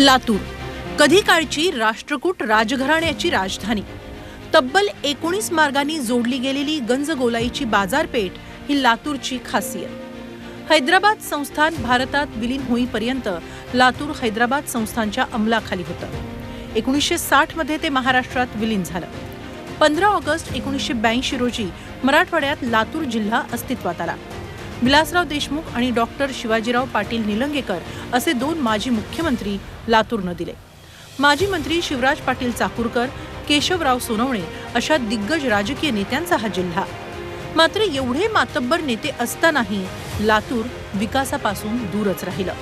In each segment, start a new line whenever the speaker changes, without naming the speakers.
लातूर. कधी काळची राष्ट्रकूट राजघराण्याची राजधानी. तब्बल एकोणीस मार्गांनी जोडली गेलेली गंजगोलाईची बाजारपेठ ही लातूरची खासियत. हैदराबाद संस्थान भारतात विलीन होईपर्यंत लातूर हैदराबाद संस्थानच्या अंमलाखाली होतं. एकोणीसशे साठमध्ये ते महाराष्ट्रात विलीन झालं. पंधरा ऑगस्ट एकोणीसशे ब्याऐंशी रोजी मराठवाड्यात लातूर जिल्हा अस्तित्वात आला. विलासराव देशमुख आणि डॉक्टर शिवाजीराव पाटील निलंगेकर असे दोन माजी मुख्यमंत्री लातूरनं दिले. माजी मंत्री शिवराज पाटील चाकूरकर केशवराव सोनवणे अशा दिग्गज राजकीय नेत्यांचा हा जिल्हा. मात्र एवढे मातब्बर नेते असतानाही लातूर विकासापासून दूरच राहिलं.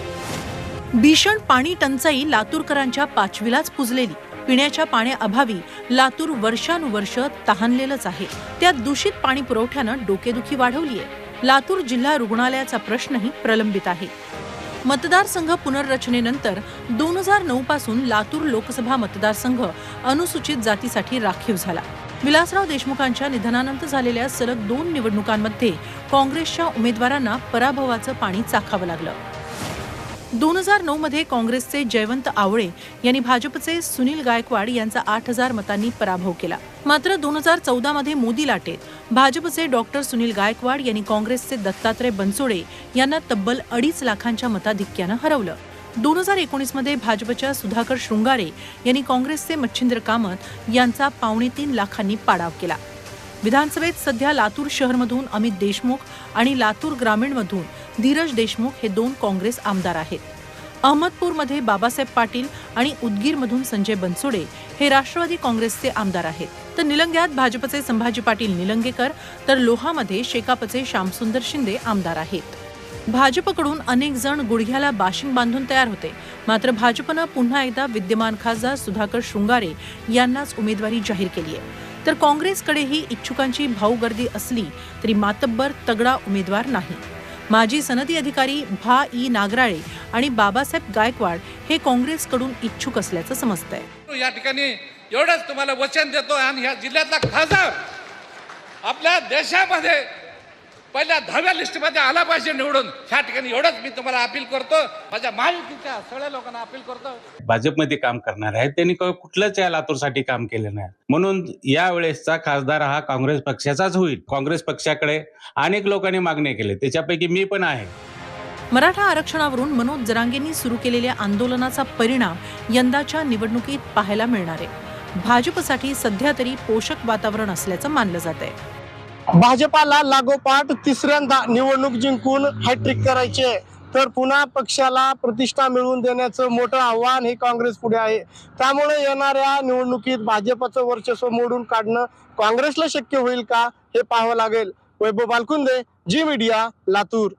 भीषण पाणी टंचाई लातूरकरांच्या पाचवीलाच पुजलेली. पिण्याच्या पाण्याअभावी लातूर वर्षानुवर्ष तहानलेलंच आहे. त्यात दूषित पाणी पुरवठ्यानं डोकेदुखी वाढवली आहे लातूर जिल्हा रुग्णालयाचा प्रश्नही प्रलंबित आहे. मतदारसंघ पुनर्रचनेनंतर दोन हजार नऊ पासून लातूर लोकसभा मतदारसंघ अनुसूचित जातीसाठी राखीव झाला. विलासराव देशमुखांच्या निधनानंतर झालेल्या सलग दोन निवडणुकांमध्ये काँग्रेसच्या उमेदवारांना पराभवाचं पाणी चाखावं लागलं. दोन हजार नऊमध्ये काँग्रेसचे जयवंत आवळे यांनी भाजपचे सुनील गायकवाड यांचा आठ हजार मतांनी पराभव केला. मात्र दोन हजार चौदामध्ये मोदी लाटेत भाजपचे डॉक्टर सुनील गायकवाड यांनी काँग्रेसचे दत्तात्रय बनसोडे यांना तब्बल अडीच लाखांच्या मताधिक्यानं हरवलं. दोन हजार एकोणीसमध्ये भाजपच्या सुधाकर शृंगारे यांनी काँग्रेसचे मच्छिंद्र कामत यांचा पावणे तीन लाखांनी पाडाव केला. विधानसभेत सध्या लातूर शहरमधून अमित देशमुख आणि लातूर ग्रामीणमधून धीरज देशमुख हे दोन काँग्रेस आमदार आहेत. अहमदपूरमध्ये बाबासाहेब पाटील आणि उदगीरमधून संजय बनसोडे हे राष्ट्रवादी काँग्रेसचे आमदार आहेत. तर निलंग्यात भाजपचे संभाजी पाटील निलंगेकर तर लोहामध्ये शेकापचे श्यामसुंदर शिंदे आमदार आहेत. भाजपकडून अनेक जण गुडघ्याला बाशिंग बांधून तयार होते. मात्र भाजपनं पुन्हा एकदा विद्यमान खासदार सुधाकर शृंगारे यांनाच उमेदवारी जाहीर केली आहे. तर काँग्रेसकडेही इच्छुकांची भाऊगर्दी असली तरी मातब्बर तगडा उमेदवार नाही. माजी सनदी अधिकारी भा. ई. नागराळे आणि बाबासाहेब गायकवाड हे काँग्रेसकडून इच्छुक असल्याचं समजतंय.
या ठिकाणी एवढंच तुम्हाला वचन देतो आणि ह्या जिल्ह्यातला खासदार आपल्या देशामध्ये पहिल्या दहाव्या लिस्टमध्ये आला पाहिजे निवडून. ह्या ठिकाणी एवढंच मी तुम्हाला अपील करतो. माझ्या महायुतीच्या सगळ्या लोकांना अपील करतो.
भाजपमध्ये काम करणार आहेत. त्यांनी कुठलंच या लातूरसाठी काम केलं नाही. म्हणून या वेळेसचा खासदार हा काँग्रेस पक्षाचाच होईल. काँग्रेस पक्षाकडे अनेक लोकांनी मागणी केली त्याच्यापैकी मी पण आहे.
मराठा आरक्षणावरून मनोज जरांगेंनी सुरू केलेल्या आंदोलनाचा परिणाम यंदाच्या निवडणुकीत पाहायला मिळणार आहे. भाजपसाठी सध्या तरी पोषक वातावरण असल्याचं मानलं जात आहे
भाजपाला लागोपाठ तिसऱ्यांदा निवडणूक जिंकून हॅट्रिक करायचे. तर पुन्हा पक्षाला प्रतिष्ठा मिळवून देण्याचं मोठं आव्हान हे काँग्रेस पुढे आहे. त्यामुळे येणाऱ्या निवडणुकीत भाजपचं वर्चस्व मोडून काढणं काँग्रेसला शक्य होईल का हे पाहावं लागेल. वैभव बालकुंदे जी मीडिया लातूर.